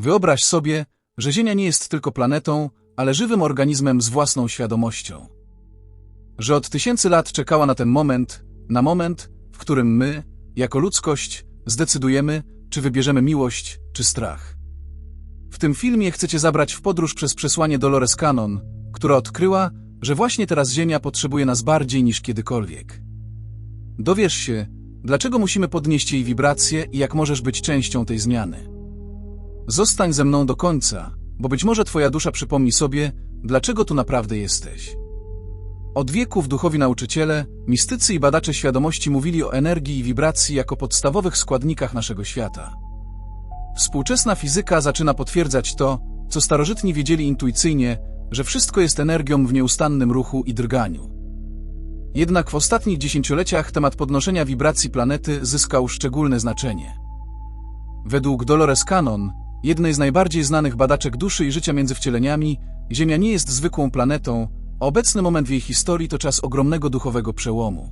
Wyobraź sobie, że Ziemia nie jest tylko planetą, ale żywym organizmem z własną świadomością. Że od tysięcy lat czekała na ten moment, na moment, w którym my, jako ludzkość, zdecydujemy, czy wybierzemy miłość, czy strach. W tym filmie chcecie zabrać w podróż przez przesłanie Dolores Cannon, która odkryła, że właśnie teraz Ziemia potrzebuje nas bardziej niż kiedykolwiek. Dowiesz się, dlaczego musimy podnieść jej wibracje i jak możesz być częścią tej zmiany. Zostań ze mną do końca, bo być może twoja dusza przypomni sobie, dlaczego tu naprawdę jesteś. Od wieków duchowi nauczyciele, mistycy i badacze świadomości mówili o energii i wibracji jako podstawowych składnikach naszego świata. Współczesna fizyka zaczyna potwierdzać to, co starożytni wiedzieli intuicyjnie, że wszystko jest energią w nieustannym ruchu i drganiu. Jednak w ostatnich dziesięcioleciach temat podnoszenia wibracji planety zyskał szczególne znaczenie. Według Dolores Cannon, jednej z najbardziej znanych badaczek duszy i życia między wcieleniami, Ziemia nie jest zwykłą planetą, a obecny moment w jej historii to czas ogromnego duchowego przełomu.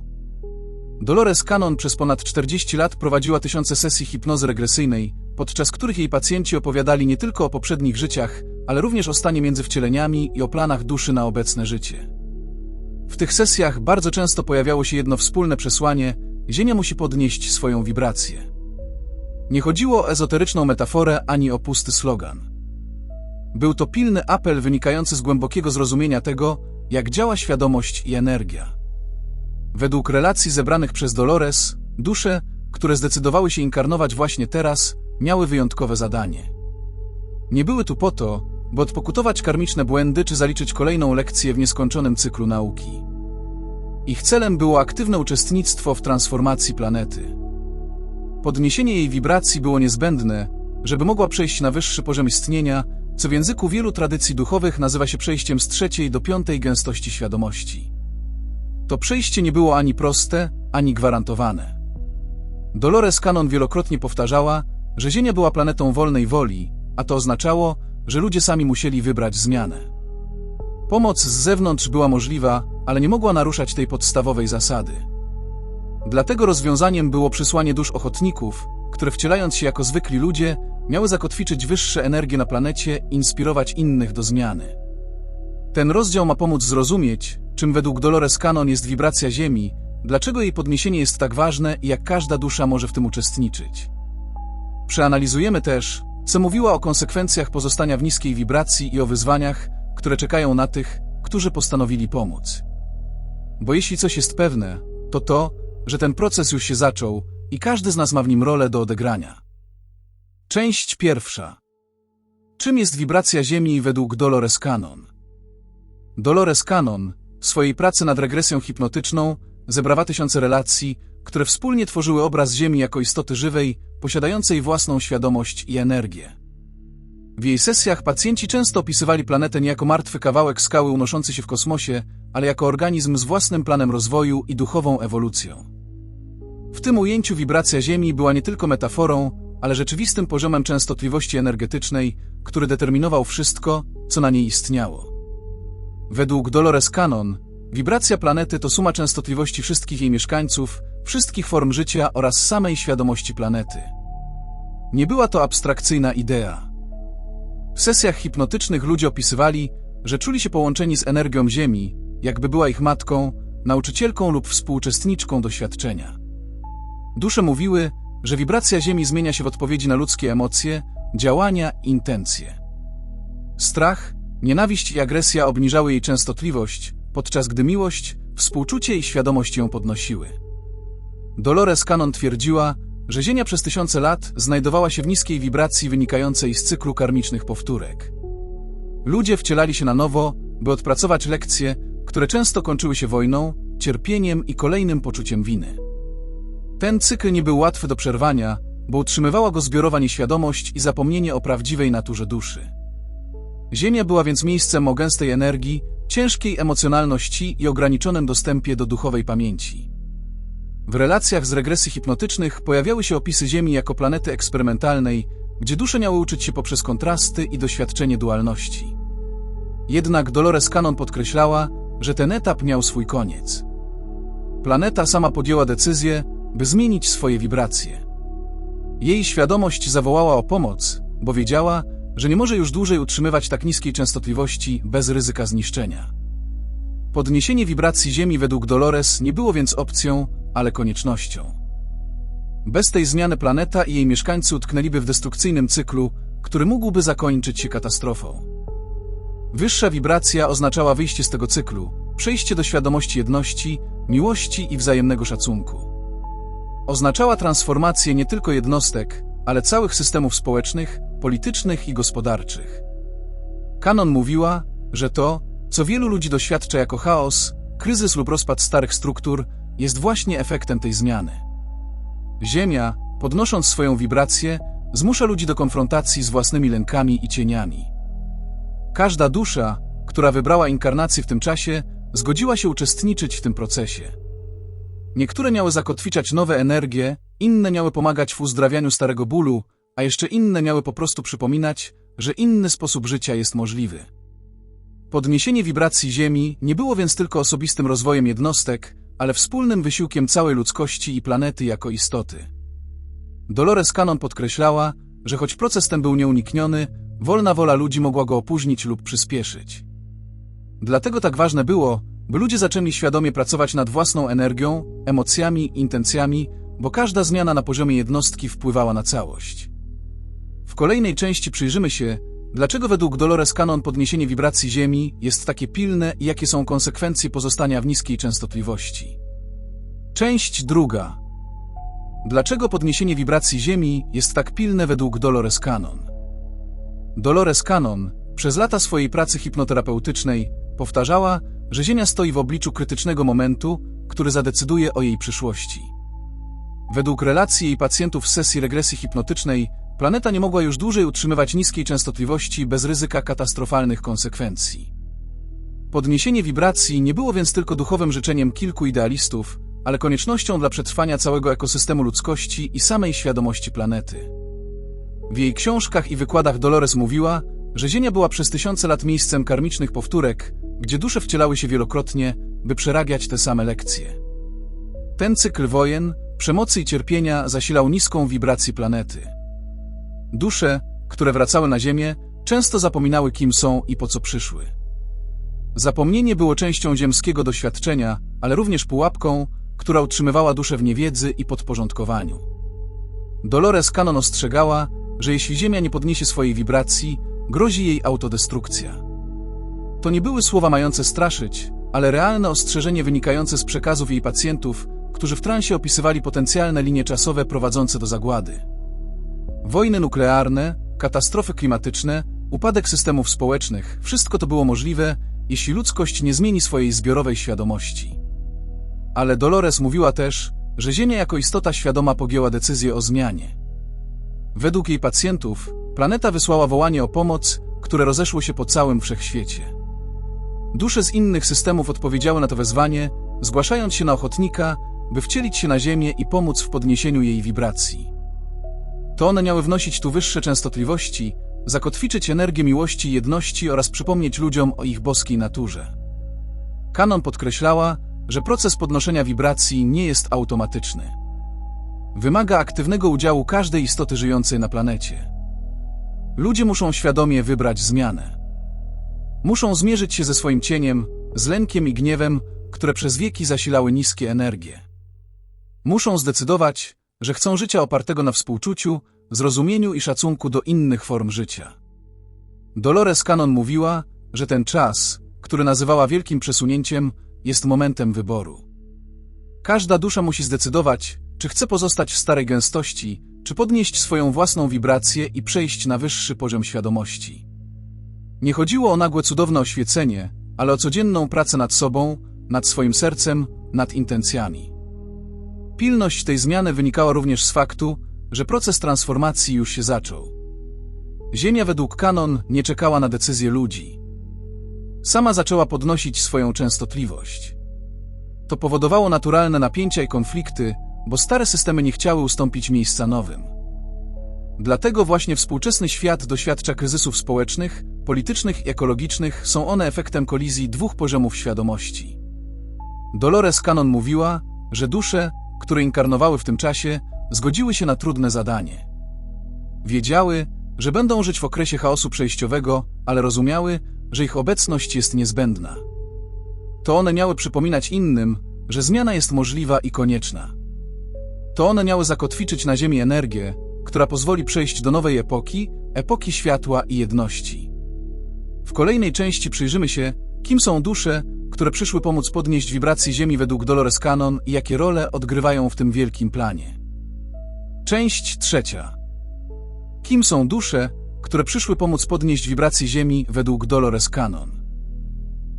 Dolores Cannon przez ponad 40 lat prowadziła tysiące sesji hipnozy regresyjnej, podczas których jej pacjenci opowiadali nie tylko o poprzednich życiach, ale również o stanie między wcieleniami i o planach duszy na obecne życie. W tych sesjach bardzo często pojawiało się jedno wspólne przesłanie: Ziemia musi podnieść swoją wibrację. Nie chodziło o ezoteryczną metaforę ani o pusty slogan. Był to pilny apel wynikający z głębokiego zrozumienia tego, jak działa świadomość i energia. Według relacji zebranych przez Dolores, dusze, które zdecydowały się inkarnować właśnie teraz, miały wyjątkowe zadanie. Nie były tu po to, by odpokutować karmiczne błędy czy zaliczyć kolejną lekcję w nieskończonym cyklu nauki. Ich celem było aktywne uczestnictwo w transformacji planety. Podniesienie jej wibracji było niezbędne, żeby mogła przejść na wyższy poziom istnienia, co w języku wielu tradycji duchowych nazywa się przejściem z trzeciej do piątej gęstości świadomości. To przejście nie było ani proste, ani gwarantowane. Dolores Cannon wielokrotnie powtarzała, że Ziemia była planetą wolnej woli, a to oznaczało, że ludzie sami musieli wybrać zmianę. Pomoc z zewnątrz była możliwa, ale nie mogła naruszać tej podstawowej zasady. Dlatego rozwiązaniem było przysłanie dusz ochotników, które wcielając się jako zwykli ludzie, miały zakotwiczyć wyższe energie na planecie i inspirować innych do zmiany. Ten rozdział ma pomóc zrozumieć, czym według Dolores Cannon jest wibracja Ziemi, dlaczego jej podniesienie jest tak ważne i jak każda dusza może w tym uczestniczyć. Przeanalizujemy też, co mówiła o konsekwencjach pozostania w niskiej wibracji i o wyzwaniach, które czekają na tych, którzy postanowili pomóc. Bo jeśli coś jest pewne, to to, że ten proces już się zaczął i każdy z nas ma w nim rolę do odegrania. Część pierwsza. Czym jest wibracja Ziemi według Dolores Cannon? Dolores Cannon w swojej pracy nad regresją hipnotyczną zebrała tysiące relacji, które wspólnie tworzyły obraz Ziemi jako istoty żywej, posiadającej własną świadomość i energię. W jej sesjach pacjenci często opisywali planetę nie jako martwy kawałek skały unoszący się w kosmosie, ale jako organizm z własnym planem rozwoju i duchową ewolucją. W tym ujęciu wibracja Ziemi była nie tylko metaforą, ale rzeczywistym poziomem częstotliwości energetycznej, który determinował wszystko, co na niej istniało. Według Dolores Cannon, wibracja planety to suma częstotliwości wszystkich jej mieszkańców, wszystkich form życia oraz samej świadomości planety. Nie była to abstrakcyjna idea. W sesjach hipnotycznych ludzie opisywali, że czuli się połączeni z energią Ziemi, jakby była ich matką, nauczycielką lub współuczestniczką doświadczenia. Dusze mówiły, że wibracja Ziemi zmienia się w odpowiedzi na ludzkie emocje, działania intencje. Strach, nienawiść i agresja obniżały jej częstotliwość, podczas gdy miłość, współczucie i świadomość ją podnosiły. Dolores Cannon twierdziła, że Ziemia przez tysiące lat znajdowała się w niskiej wibracji wynikającej z cyklu karmicznych powtórek. Ludzie wcielali się na nowo, by odpracować lekcje, które często kończyły się wojną, cierpieniem i kolejnym poczuciem winy. Ten cykl nie był łatwy do przerwania, bo utrzymywała go zbiorowa nieświadomość i zapomnienie o prawdziwej naturze duszy. Ziemia była więc miejscem o gęstej energii, ciężkiej emocjonalności i ograniczonym dostępie do duchowej pamięci. W relacjach z regresji hipnotycznych pojawiały się opisy Ziemi jako planety eksperymentalnej, gdzie dusze miały uczyć się poprzez kontrasty i doświadczenie dualności. Jednak Dolores Cannon podkreślała, że ten etap miał swój koniec. Planeta sama podjęła decyzję, by zmienić swoje wibracje. Jej świadomość zawołała o pomoc, bo wiedziała, że nie może już dłużej utrzymywać tak niskiej częstotliwości bez ryzyka zniszczenia. Podniesienie wibracji Ziemi według Dolores nie było więc opcją, ale koniecznością. Bez tej zmiany planeta i jej mieszkańcy utknęliby w destrukcyjnym cyklu, który mógłby zakończyć się katastrofą. Wyższa wibracja oznaczała wyjście z tego cyklu, przejście do świadomości jedności, miłości i wzajemnego szacunku. Oznaczała transformację nie tylko jednostek, ale całych systemów społecznych, politycznych i gospodarczych. Kanon mówiła, że to, co wielu ludzi doświadcza jako chaos, kryzys lub rozpad starych struktur, jest właśnie efektem tej zmiany. Ziemia, podnosząc swoją wibrację, zmusza ludzi do konfrontacji z własnymi lękami i cieniami. Każda dusza, która wybrała inkarnację w tym czasie, zgodziła się uczestniczyć w tym procesie. Niektóre miały zakotwiczać nowe energie, inne miały pomagać w uzdrawianiu starego bólu, a jeszcze inne miały po prostu przypominać, że inny sposób życia jest możliwy. Podniesienie wibracji Ziemi nie było więc tylko osobistym rozwojem jednostek, ale wspólnym wysiłkiem całej ludzkości i planety jako istoty. Dolores Cannon podkreślała, że choć proces ten był nieunikniony, wolna wola ludzi mogła go opóźnić lub przyspieszyć. Dlatego tak ważne było, by ludzie zaczęli świadomie pracować nad własną energią, emocjami, intencjami, bo każda zmiana na poziomie jednostki wpływała na całość. W kolejnej części przyjrzymy się, dlaczego według Dolores Cannon podniesienie wibracji Ziemi jest takie pilne i jakie są konsekwencje pozostania w niskiej częstotliwości. Część druga. Dlaczego podniesienie wibracji Ziemi jest tak pilne według Dolores Cannon? Dolores Cannon przez lata swojej pracy hipnoterapeutycznej powtarzała, że Ziemia stoi w obliczu krytycznego momentu, który zadecyduje o jej przyszłości. Według relacji jej pacjentów z sesji regresji hipnotycznej, planeta nie mogła już dłużej utrzymywać niskiej częstotliwości bez ryzyka katastrofalnych konsekwencji. Podniesienie wibracji nie było więc tylko duchowym życzeniem kilku idealistów, ale koniecznością dla przetrwania całego ekosystemu ludzkości i samej świadomości planety. W jej książkach i wykładach Dolores mówiła, że Ziemia była przez tysiące lat miejscem karmicznych powtórek, gdzie dusze wcielały się wielokrotnie, by przerabiać te same lekcje. Ten cykl wojen, przemocy i cierpienia zasilał niską wibrację planety. Dusze, które wracały na Ziemię, często zapominały kim są i po co przyszły. Zapomnienie było częścią ziemskiego doświadczenia, ale również pułapką, która utrzymywała duszę w niewiedzy i podporządkowaniu. Dolores Cannon ostrzegała, że jeśli Ziemia nie podniesie swojej wibracji, grozi jej autodestrukcja. To nie były słowa mające straszyć, ale realne ostrzeżenie wynikające z przekazów jej pacjentów, którzy w transie opisywali potencjalne linie czasowe prowadzące do zagłady. Wojny nuklearne, katastrofy klimatyczne, upadek systemów społecznych wszystko to było możliwe, jeśli ludzkość nie zmieni swojej zbiorowej świadomości. Ale Dolores mówiła też, że Ziemia jako istota świadoma pogięła decyzję o zmianie. Według jej pacjentów, planeta wysłała wołanie o pomoc, które rozeszło się po całym wszechświecie. Dusze z innych systemów odpowiedziały na to wezwanie, zgłaszając się na ochotnika, by wcielić się na Ziemię i pomóc w podniesieniu jej wibracji. To one miały wnosić tu wyższe częstotliwości, zakotwiczyć energię miłości i jedności oraz przypomnieć ludziom o ich boskiej naturze. Kanon podkreślała, że proces podnoszenia wibracji nie jest automatyczny. Wymaga aktywnego udziału każdej istoty żyjącej na planecie. Ludzie muszą świadomie wybrać zmianę. Muszą zmierzyć się ze swoim cieniem, z lękiem i gniewem, które przez wieki zasilały niskie energie. Muszą zdecydować, że chcą życia opartego na współczuciu, zrozumieniu i szacunku do innych form życia. Dolores Cannon mówiła, że ten czas, który nazywała wielkim przesunięciem, jest momentem wyboru. Każda dusza musi zdecydować, czy chce pozostać w starej gęstości, czy podnieść swoją własną wibrację i przejść na wyższy poziom świadomości. Nie chodziło o nagłe cudowne oświecenie, ale o codzienną pracę nad sobą, nad swoim sercem, nad intencjami. Pilność tej zmiany wynikała również z faktu, że proces transformacji już się zaczął. Ziemia według kanon nie czekała na decyzje ludzi. Sama zaczęła podnosić swoją częstotliwość. To powodowało naturalne napięcia i konflikty, bo stare systemy nie chciały ustąpić miejsca nowym. Dlatego właśnie współczesny świat doświadcza kryzysów społecznych, politycznych i ekologicznych, są one efektem kolizji dwóch poziomów świadomości. Dolores Cannon mówiła, że dusze, które inkarnowały w tym czasie, zgodziły się na trudne zadanie. Wiedziały, że będą żyć w okresie chaosu przejściowego, ale rozumiały, że ich obecność jest niezbędna. To one miały przypominać innym, że zmiana jest możliwa i konieczna. To one miały zakotwiczyć na Ziemi energię, która pozwoli przejść do nowej epoki, epoki światła i jedności. W kolejnej części przyjrzymy się, kim są dusze, które przyszły pomóc podnieść wibracje Ziemi według Dolores Cannon i jakie role odgrywają w tym wielkim planie. Część trzecia. Kim są dusze, które przyszły pomóc podnieść wibracje Ziemi według Dolores Cannon?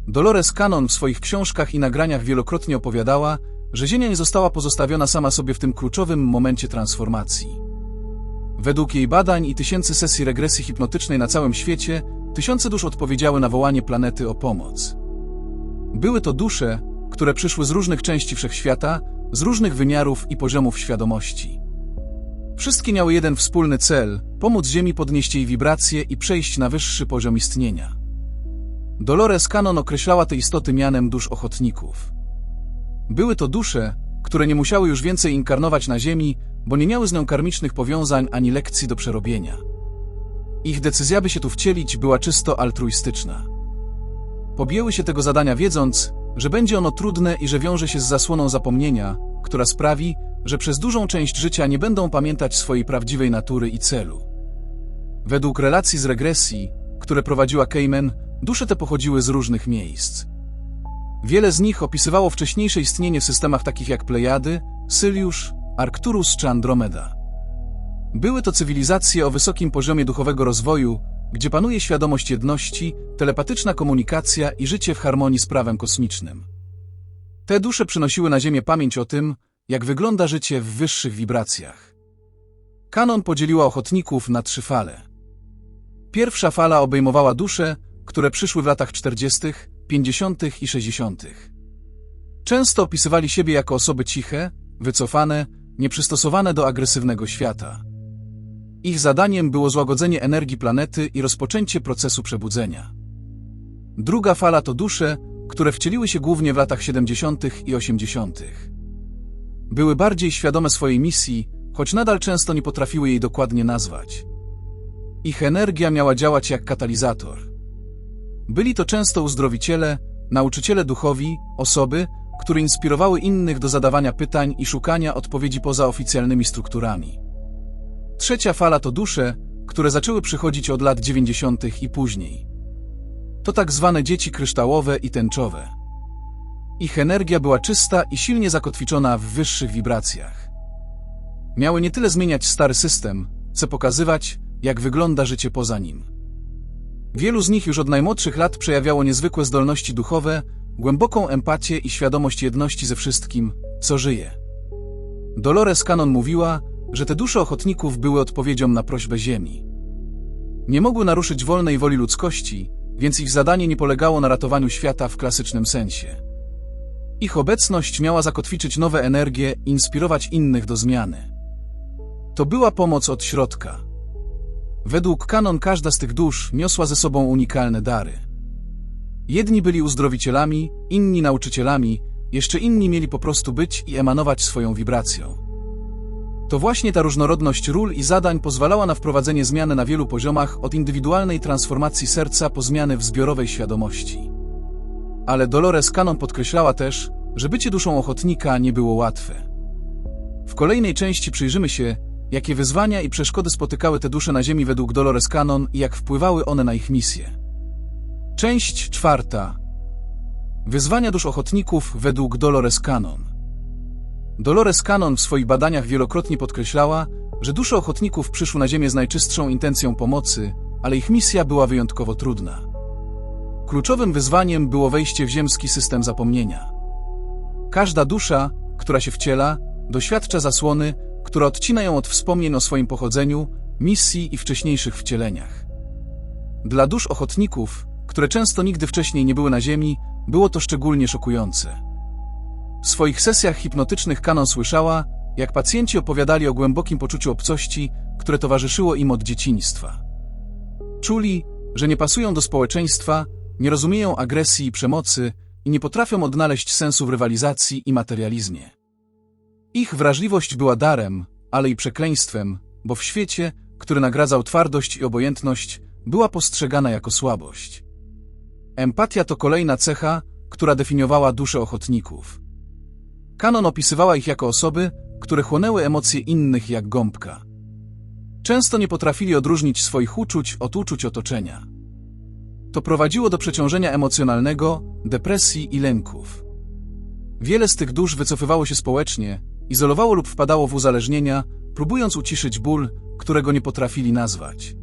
Dolores Cannon w swoich książkach i nagraniach wielokrotnie opowiadała, że Ziemia nie została pozostawiona sama sobie w tym kluczowym momencie transformacji. Według jej badań i tysięcy sesji regresji hipnotycznej na całym świecie, tysiące dusz odpowiedziały na wołanie planety o pomoc. Były to dusze, które przyszły z różnych części wszechświata, z różnych wymiarów i poziomów świadomości. Wszystkie miały jeden wspólny cel pomóc Ziemi podnieść jej wibracje i przejść na wyższy poziom istnienia. Dolores Cannon określała te istoty mianem dusz ochotników. Były to dusze, które nie musiały już więcej inkarnować na Ziemi, bo nie miały z nią karmicznych powiązań ani lekcji do przerobienia. Ich decyzja, by się tu wcielić, była czysto altruistyczna. Podjęły się tego zadania wiedząc, że będzie ono trudne i że wiąże się z zasłoną zapomnienia, która sprawi, że przez dużą część życia nie będą pamiętać swojej prawdziwej natury i celu. Według relacji z regresji, które prowadziła Cayman, dusze te pochodziły z różnych miejsc. Wiele z nich opisywało wcześniejsze istnienie w systemach takich jak Plejady, Syliusz, Arcturus czy Andromeda. Były to cywilizacje o wysokim poziomie duchowego rozwoju, gdzie panuje świadomość jedności, telepatyczna komunikacja i życie w harmonii z prawem kosmicznym. Te dusze przynosiły na Ziemię pamięć o tym, jak wygląda życie w wyższych wibracjach. Kanon podzieliła ochotników na trzy fale. Pierwsza fala obejmowała dusze, które przyszły w latach 40., 50. i 60. Często opisywali siebie jako osoby ciche, wycofane, nieprzystosowane do agresywnego świata. Ich zadaniem było złagodzenie energii planety i rozpoczęcie procesu przebudzenia. Druga fala to dusze, które wcieliły się głównie w latach 70. i 80. Były bardziej świadome swojej misji, choć nadal często nie potrafiły jej dokładnie nazwać. Ich energia miała działać jak katalizator. Byli to często uzdrowiciele, nauczyciele duchowi, osoby, które inspirowały innych do zadawania pytań i szukania odpowiedzi poza oficjalnymi strukturami. Trzecia fala to dusze, które zaczęły przychodzić od lat 90. i później. To tak zwane dzieci kryształowe i tęczowe. Ich energia była czysta i silnie zakotwiczona w wyższych wibracjach. Miały nie tyle zmieniać stary system, co pokazywać, jak wygląda życie poza nim. Wielu z nich już od najmłodszych lat przejawiało niezwykłe zdolności duchowe, głęboką empatię i świadomość jedności ze wszystkim, co żyje. Dolores Cannon mówiła, że te dusze ochotników były odpowiedzią na prośbę Ziemi. Nie mogły naruszyć wolnej woli ludzkości, więc ich zadanie nie polegało na ratowaniu świata w klasycznym sensie. Ich obecność miała zakotwiczyć nowe energie i inspirować innych do zmiany. To była pomoc od środka. Według kanon każda z tych dusz niosła ze sobą unikalne dary. Jedni byli uzdrowicielami, inni nauczycielami, jeszcze inni mieli po prostu być i emanować swoją wibracją. To właśnie ta różnorodność ról i zadań pozwalała na wprowadzenie zmiany na wielu poziomach od indywidualnej transformacji serca po zmiany w zbiorowej świadomości. Ale Dolores Cannon podkreślała też, że bycie duszą ochotnika nie było łatwe. W kolejnej części przyjrzymy się, jakie wyzwania i przeszkody spotykały te dusze na Ziemi według Dolores Cannon i jak wpływały one na ich misję. Część czwarta. Wyzwania dusz ochotników według Dolores Cannon. Dolores Cannon w swoich badaniach wielokrotnie podkreślała, że dusze ochotników przyszły na Ziemię z najczystszą intencją pomocy, ale ich misja była wyjątkowo trudna. Kluczowym wyzwaniem było wejście w ziemski system zapomnienia. Każda dusza, która się wciela, doświadcza zasłony, która odcina ją od wspomnień o swoim pochodzeniu, misji i wcześniejszych wcieleniach. Dla dusz ochotników, które często nigdy wcześniej nie były na Ziemi, było to szczególnie szokujące. W swoich sesjach hipnotycznych Kanon słyszała, jak pacjenci opowiadali o głębokim poczuciu obcości, które towarzyszyło im od dzieciństwa. Czuli, że nie pasują do społeczeństwa, nie rozumieją agresji i przemocy i nie potrafią odnaleźć sensu w rywalizacji i materializmie. Ich wrażliwość była darem, ale i przekleństwem, bo w świecie, który nagradzał twardość i obojętność, była postrzegana jako słabość. Empatia to kolejna cecha, która definiowała duszę ochotników. Kanon opisywała ich jako osoby, które chłonęły emocje innych jak gąbka. Często nie potrafili odróżnić swoich uczuć od uczuć otoczenia. To prowadziło do przeciążenia emocjonalnego, depresji i lęków. Wiele z tych dusz wycofywało się społecznie, izolowało lub wpadało w uzależnienia, próbując uciszyć ból, którego nie potrafili nazwać.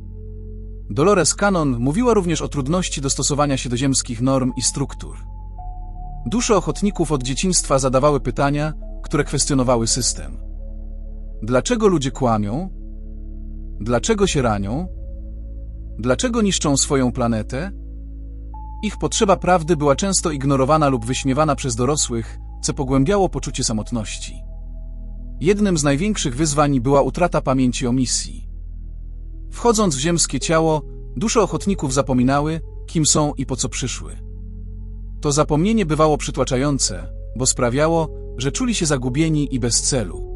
Dolores Cannon mówiła również o trudności dostosowania się do ziemskich norm i struktur. Dusze ochotników od dzieciństwa zadawały pytania, które kwestionowały system. Dlaczego ludzie kłamią? Dlaczego się ranią? Dlaczego niszczą swoją planetę? Ich potrzeba prawdy była często ignorowana lub wyśmiewana przez dorosłych, co pogłębiało poczucie samotności. Jednym z największych wyzwań była utrata pamięci o misji. Wchodząc w ziemskie ciało, dusze ochotników zapominały, kim są i po co przyszły. To zapomnienie bywało przytłaczające, bo sprawiało, że czuli się zagubieni i bez celu.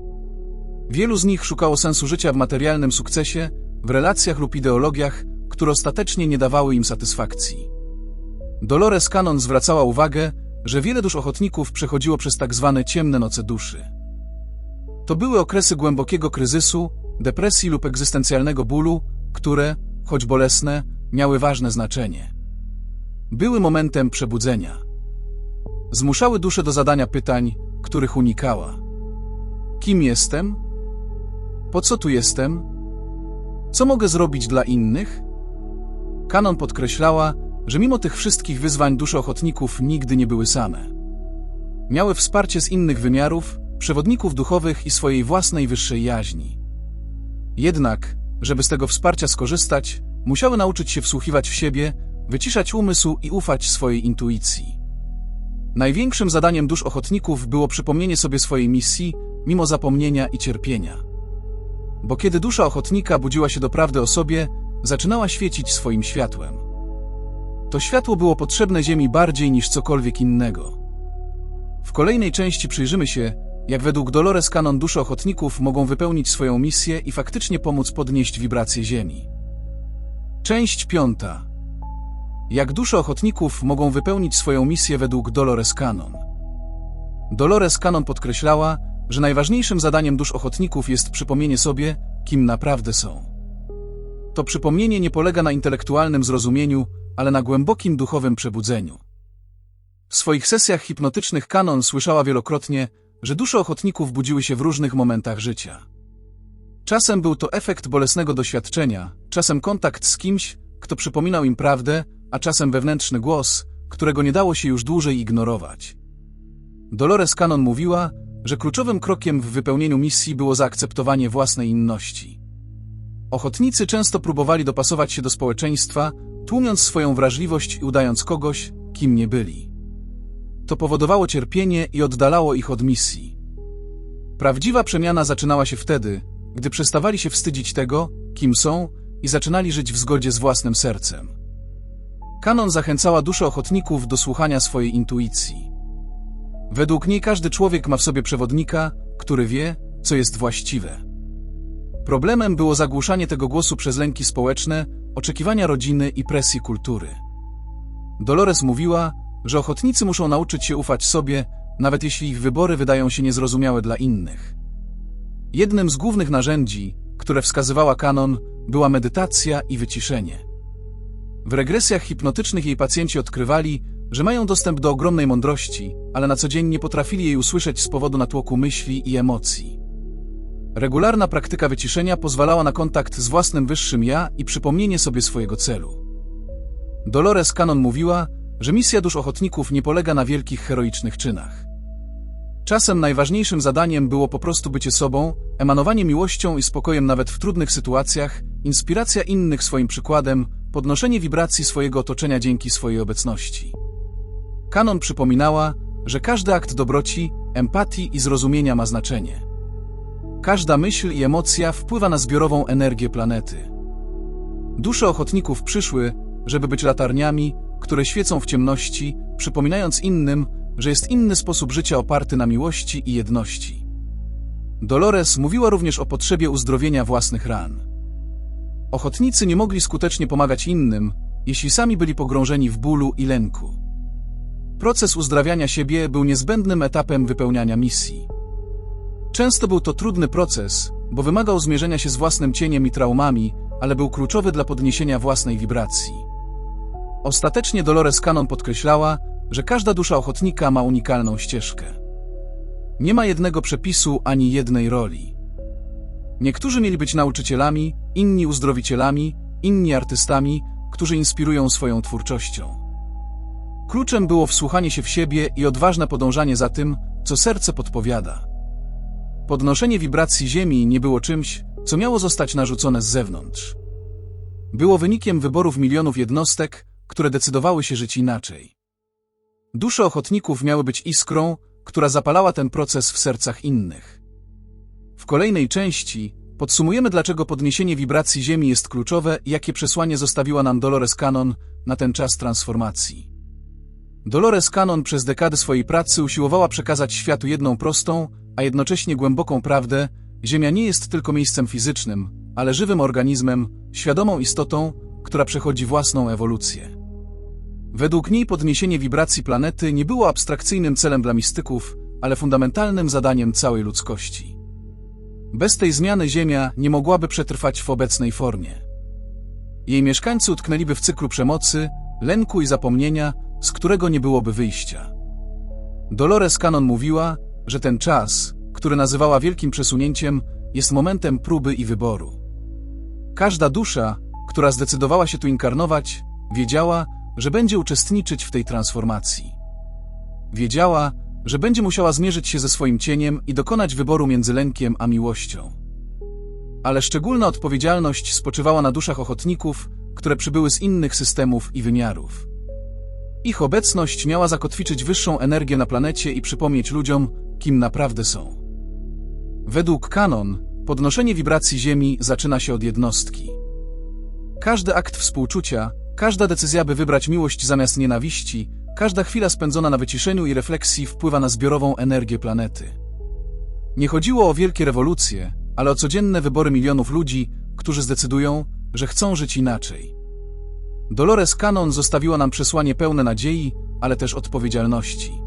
Wielu z nich szukało sensu życia w materialnym sukcesie, w relacjach lub ideologiach, które ostatecznie nie dawały im satysfakcji. Dolores Cannon zwracała uwagę, że wiele dusz ochotników przechodziło przez tak zwane ciemne noce duszy. To były okresy głębokiego kryzysu, depresji lub egzystencjalnego bólu, które, choć bolesne, miały ważne znaczenie. Były momentem przebudzenia. Zmuszały duszę do zadania pytań, których unikała. Kim jestem? Po co tu jestem? Co mogę zrobić dla innych? Kanon podkreślała, że mimo tych wszystkich wyzwań dusze ochotników nigdy nie były same. Miały wsparcie z innych wymiarów, przewodników duchowych i swojej własnej wyższej jaźni. Jednak, żeby z tego wsparcia skorzystać, musiały nauczyć się wsłuchiwać w siebie, wyciszać umysł i ufać swojej intuicji. Największym zadaniem dusz ochotników było przypomnienie sobie swojej misji, mimo zapomnienia i cierpienia. Bo kiedy dusza ochotnika budziła się do prawdy o sobie, zaczynała świecić swoim światłem. To światło było potrzebne Ziemi bardziej niż cokolwiek innego. W kolejnej części przyjrzymy się, jak według Dolores Cannon dusze ochotników mogą wypełnić swoją misję i faktycznie pomóc podnieść wibracje Ziemi. Część piąta. Jak dusze ochotników mogą wypełnić swoją misję według Dolores Cannon? Dolores Cannon podkreślała, że najważniejszym zadaniem dusz ochotników jest przypomnienie sobie, kim naprawdę są. To przypomnienie nie polega na intelektualnym zrozumieniu, ale na głębokim duchowym przebudzeniu. W swoich sesjach hipnotycznych Kanon słyszała wielokrotnie, że dusze ochotników budziły się w różnych momentach życia. Czasem był to efekt bolesnego doświadczenia, czasem kontakt z kimś, kto przypominał im prawdę, a czasem wewnętrzny głos, którego nie dało się już dłużej ignorować. Dolores Cannon mówiła, że kluczowym krokiem w wypełnieniu misji było zaakceptowanie własnej inności. Ochotnicy często próbowali dopasować się do społeczeństwa, tłumiąc swoją wrażliwość i udając kogoś, kim nie byli. To powodowało cierpienie i oddalało ich od misji. Prawdziwa przemiana zaczynała się wtedy, gdy przestawali się wstydzić tego, kim są i zaczynali żyć w zgodzie z własnym sercem. Kanon zachęcała duszę ochotników do słuchania swojej intuicji. Według niej każdy człowiek ma w sobie przewodnika, który wie, co jest właściwe. Problemem było zagłuszanie tego głosu przez lęki społeczne, oczekiwania rodziny i presji kultury. Dolores mówiła, że ochotnicy muszą nauczyć się ufać sobie, nawet jeśli ich wybory wydają się niezrozumiałe dla innych. Jednym z głównych narzędzi, które wskazywała kanon, była medytacja i wyciszenie. W regresjach hipnotycznych jej pacjenci odkrywali, że mają dostęp do ogromnej mądrości, ale na co dzień nie potrafili jej usłyszeć z powodu natłoku myśli i emocji. Regularna praktyka wyciszenia pozwalała na kontakt z własnym wyższym ja i przypomnienie sobie swojego celu. Dolores Cannon mówiła, że misja dusz ochotników nie polega na wielkich heroicznych czynach. Czasem najważniejszym zadaniem było po prostu bycie sobą, emanowanie miłością i spokojem nawet w trudnych sytuacjach, inspiracja innych swoim przykładem, podnoszenie wibracji swojego otoczenia dzięki swojej obecności. Kanon przypominała, że każdy akt dobroci, empatii i zrozumienia ma znaczenie. Każda myśl i emocja wpływa na zbiorową energię planety. Dusze ochotników przyszły, żeby być latarniami, które świecą w ciemności, przypominając innym, że jest inny sposób życia oparty na miłości i jedności. Dolores mówiła również o potrzebie uzdrowienia własnych ran. Ochotnicy nie mogli skutecznie pomagać innym, jeśli sami byli pogrążeni w bólu i lęku. Proces uzdrawiania siebie był niezbędnym etapem wypełniania misji. Często był to trudny proces, bo wymagał zmierzenia się z własnym cieniem i traumami, ale był kluczowy dla podniesienia własnej wibracji. Ostatecznie Dolores Cannon podkreślała, że każda dusza ochotnika ma unikalną ścieżkę. Nie ma jednego przepisu ani jednej roli. Niektórzy mieli być nauczycielami, inni uzdrowicielami, inni artystami, którzy inspirują swoją twórczością. Kluczem było wsłuchanie się w siebie i odważne podążanie za tym, co serce podpowiada. Podnoszenie wibracji Ziemi nie było czymś, co miało zostać narzucone z zewnątrz. Było wynikiem wyborów milionów jednostek, które decydowały się żyć inaczej. Dusze ochotników miały być iskrą, która zapalała ten proces w sercach innych. W kolejnej części podsumujemy, dlaczego podniesienie wibracji Ziemi jest kluczowe i jakie przesłanie zostawiła nam Dolores Cannon na ten czas transformacji. Dolores Cannon przez dekady swojej pracy usiłowała przekazać światu jedną prostą, a jednocześnie głęboką prawdę, Ziemia nie jest tylko miejscem fizycznym, ale żywym organizmem, świadomą istotą, która przechodzi własną ewolucję. Według niej podniesienie wibracji planety nie było abstrakcyjnym celem dla mistyków, ale fundamentalnym zadaniem całej ludzkości. Bez tej zmiany Ziemia nie mogłaby przetrwać w obecnej formie. Jej mieszkańcy utknęliby w cyklu przemocy, lęku i zapomnienia, z którego nie byłoby wyjścia. Dolores Cannon mówiła, że ten czas, który nazywała wielkim przesunięciem, jest momentem próby i wyboru. Każda dusza, która zdecydowała się tu inkarnować, wiedziała, że będzie uczestniczyć w tej transformacji. Wiedziała, że będzie musiała zmierzyć się ze swoim cieniem i dokonać wyboru między lękiem a miłością. Ale szczególna odpowiedzialność spoczywała na duszach ochotników, które przybyły z innych systemów i wymiarów. Ich obecność miała zakotwiczyć wyższą energię na planecie i przypomnieć ludziom, kim naprawdę są. Według kanon, podnoszenie wibracji Ziemi zaczyna się od jednostki. Każdy akt współczucia, każda decyzja, by wybrać miłość zamiast nienawiści, każda chwila spędzona na wyciszeniu i refleksji wpływa na zbiorową energię planety. Nie chodziło o wielkie rewolucje, ale o codzienne wybory milionów ludzi, którzy zdecydują, że chcą żyć inaczej. Dolores Cannon zostawiła nam przesłanie pełne nadziei, ale też odpowiedzialności.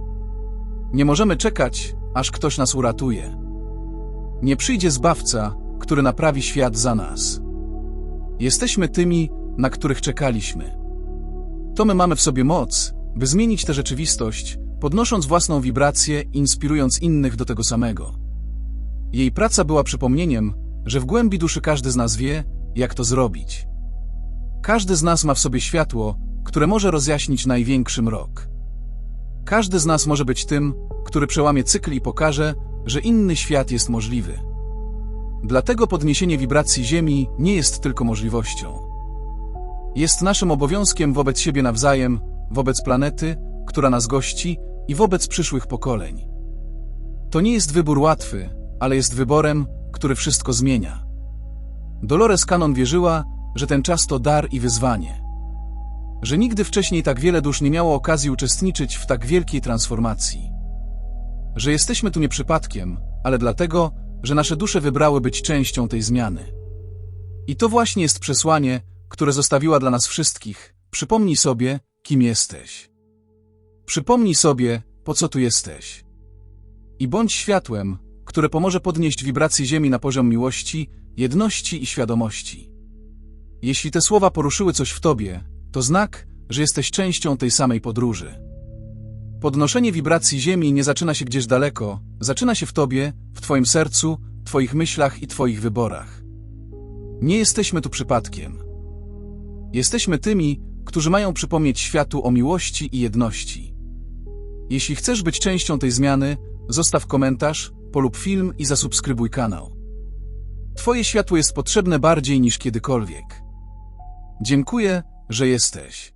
Nie możemy czekać, aż ktoś nas uratuje. Nie przyjdzie zbawca, który naprawi świat za nas. Jesteśmy tymi, na których czekaliśmy. To my mamy w sobie moc, by zmienić tę rzeczywistość, podnosząc własną wibrację, inspirując innych do tego samego. Jej praca była przypomnieniem, że w głębi duszy każdy z nas wie, jak to zrobić. Każdy z nas ma w sobie światło, które może rozjaśnić największy mrok. Każdy z nas może być tym, który przełamie cykl i pokaże, że inny świat jest możliwy. Dlatego podniesienie wibracji Ziemi nie jest tylko możliwością. Jest naszym obowiązkiem wobec siebie nawzajem, wobec planety, która nas gości i wobec przyszłych pokoleń. To nie jest wybór łatwy, ale jest wyborem, który wszystko zmienia. Dolores Cannon wierzyła, że ten czas to dar i wyzwanie. Że nigdy wcześniej tak wiele dusz nie miało okazji uczestniczyć w tak wielkiej transformacji. Że jesteśmy tu nie przypadkiem, ale dlatego, że nasze dusze wybrały być częścią tej zmiany. I to właśnie jest przesłanie, które zostawiła dla nas wszystkich. Przypomnij sobie, kim jesteś. Przypomnij sobie, po co tu jesteś. I bądź światłem, które pomoże podnieść wibracje Ziemi na poziom miłości, jedności i świadomości. Jeśli te słowa poruszyły coś w tobie, to znak, że jesteś częścią tej samej podróży. Podnoszenie wibracji Ziemi nie zaczyna się gdzieś daleko, zaczyna się w tobie, w twoim sercu, twoich myślach i twoich wyborach. Nie jesteśmy tu przypadkiem. Jesteśmy tymi, którzy mają przypomnieć światu o miłości i jedności. Jeśli chcesz być częścią tej zmiany, zostaw komentarz, polub film i zasubskrybuj kanał. Twoje światło jest potrzebne bardziej niż kiedykolwiek. Dziękuję, że jesteś.